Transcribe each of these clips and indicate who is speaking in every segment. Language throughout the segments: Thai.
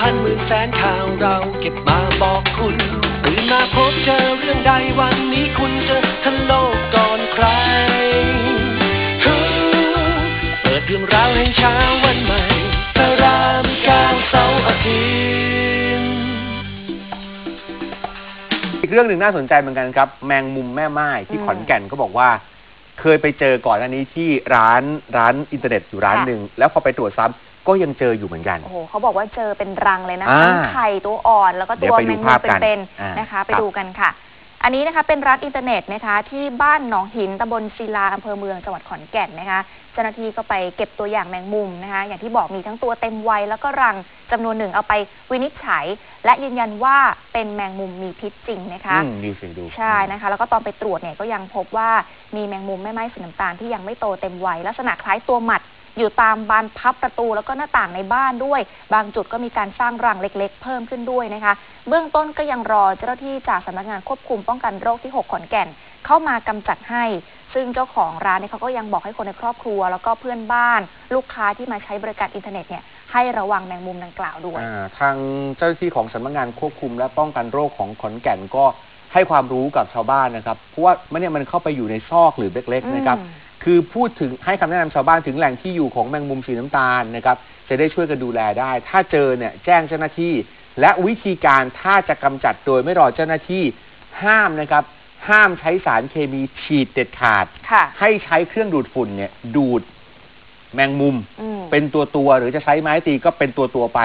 Speaker 1: พันหมื่นแสนข่าวเราเก็บมาบอกคุณตื่นมาพบเจอเรื่องใดวันนี้คุณจะทันโลกก่อนใครฮู้เปิดเรื่องราวให้เช้าวันใหม่พระรามเก้าเสาร์อาทิตย์
Speaker 2: อีกเรื่องหนึ่งน่าสนใจเหมือนกันครับ แมงมุมแม่ไม้ที่ขอนแก่นก็บอกว่าเคยไปเจอก่อนอันนี้ที่ร้านร้านอินเทอร์เน็ตอยู่ร้านหนึ่งแล้วพอไปตรวจซ้ำ ก็ยังเจออยู่เหมือนกัน
Speaker 3: โอ้โหเขาบอกว่าเจอเป็นรังเลยนะ
Speaker 2: อ่า
Speaker 3: ทั้งไข่ตัวอ่อนแล้วก็
Speaker 2: เดี๋
Speaker 3: ตั
Speaker 2: ยว
Speaker 3: ว
Speaker 2: ไป
Speaker 3: แม
Speaker 2: ดู
Speaker 3: ง
Speaker 2: ภา
Speaker 3: มุ
Speaker 2: พ
Speaker 3: ม
Speaker 2: กัน
Speaker 3: เป็น
Speaker 2: อ่า
Speaker 3: ๆนะคะ ไป
Speaker 2: ครับ
Speaker 3: ดูกันค่ะ อันนี้นะคะเป็นร้านอินเทอร์เน็ตนะคะที่บ้านหนองหินตำบลศิลาอำเภอเมืองจังหวัดขอนแก่นนะคะเจ้าหน้าที่ก็ไปเก็บตัวอย่างแมงมุมนะคะ อย่างที่บอกมีทั้งตัวเต็มวัยแล้วก็รังจำนวนหนึ่งเอาไปวินิจฉัย และยืนยันว่าเป็นแมงมุมมีพิษจริงนะคะ
Speaker 2: อืมดูสิดู
Speaker 3: ใช่นะคะ แล้วก็ตอนไปตรวจเนี่ยก็ยังพบว่ามีแมงมุมแม่ไม้สีน้ำตาลที่ยังไม่โตเต็มวัยลักษณะคล้ายตัวหมัด อยู่ตามบานพับประตูแล้วก็หน้าต่างในบ้านด้วย บางจุดก็มีการสร้างรังเล็ก ๆ เพิ่มขึ้นด้วยนะคะ เบื้องต้นก็ยังรอเจ้าหน้าที่จากสำนักงานควบคุมป้องกันโรคที่ 6 ขอนแก่น เข้ามากำจัดให้ ซึ่งเจ้าของร้านเนี่ยเขาก็ยังบอกให้คนในครอบครัว แล้วก็เพื่อนบ้าน ลูกค้าที่มาใช้บริการอินเทอร์เน็ตเนี่ยให้ระวังแมงมุมดังกล่าวด้วย
Speaker 2: อ่าทางเจ้าหน้าที่ของสำนักงานควบคุมและป้องกันโรคของขอนแก่นก็ให้ความรู้กับชาวบ้านนะครับ เพราะว่ามันเนี่ยมันเข้าไปอยู่ในซอกหรือเล็กๆนะครับ
Speaker 3: อืม
Speaker 2: คือพูดถึงให้คำแนะนำชาวบ้านถึงแหล่งที่อยู่ของแมงมุมสีน้ำตาลนะครับจะได้ช่วยกันดูแลได้ ถ้าเจอเนี่ยแจ้งเจ้าหน้าที่ และวิธีการถ้าจะกำจัดโดยไม่รอเจ้าหน้าที่ห้ามนะครับห้ามใช้สารเคมีฉีดเด็ดขาด
Speaker 3: ค่ะ
Speaker 2: ให้ใช้เครื่องดูดฝุ่นเนี่ยดูดแมงมุม
Speaker 3: อืม
Speaker 2: เป็นตัวตัวๆหรือจะใช้ไม้ตีก็เป็นตัวตัวๆไป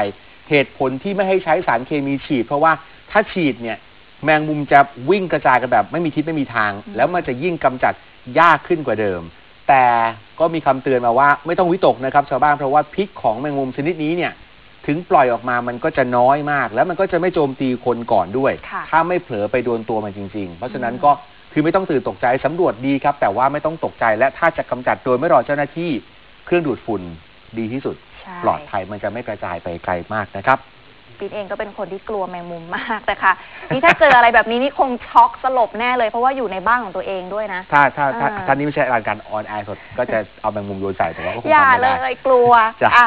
Speaker 2: เหตุผลที่ไม่ให้ใช้สารเคมีฉีด เพราะว่าถ้าฉีดเนี่ย แมงมุมจะวิ่งกระจายกันแบบ ไม่มีทิศไม่มีทาง
Speaker 3: อืม
Speaker 2: แล้วมันจะยิ่งกำจัดยากขึ้นกว่าเดิม แต่ก็มีคำเตือนมาว่าไม่ต้องวิตกนะครับชาวบ้านเพราะว่าพิษของแมงมุมชนิดนี้เนี่ยถึงปล่อยออกมามันก็จะน้อยมาก แล้วมันก็จะไม่โจมตีคนก่อนด้วย
Speaker 3: ค่ะ
Speaker 2: ถ้าไม่เผลอไปโดนตัวมันจริง ๆ เพราะฉะนั้น
Speaker 3: อืม
Speaker 2: ก็คือไม่ต้องตื่นตกใจสำรวจดีครับ แต่ว่าไม่ต้องตกใจและถ้าจะกำจัดโดยไม่รอเจ้าหน้าที่ เครื่องดูดฝุ่นดีที่สุด
Speaker 3: ใช่
Speaker 2: ปลอดภัยมันจะไม่กระจายไปไกลมากนะครับ
Speaker 3: ปีนเองก็เป็นคนที่กลัวแมงมุมมากแต่ค่ะนี่ถ้าเจออะไรแบบนี้นี่คงช็อกสลบแน่เลยเพราะว่าอยู่ในบ้านของตัวเองด้วยนะ
Speaker 2: ถ้าถ้าถ้า
Speaker 3: อ่า
Speaker 2: ถ้านี่ไม่ใช่รายการออนแอร์สดก็จะเอาแมงมุมโยนใส่แต่ว่าก็คง
Speaker 3: อย่า
Speaker 2: ทำไม่
Speaker 3: เล
Speaker 2: ได้
Speaker 3: ยกลัว
Speaker 2: จ้ะ
Speaker 3: อะ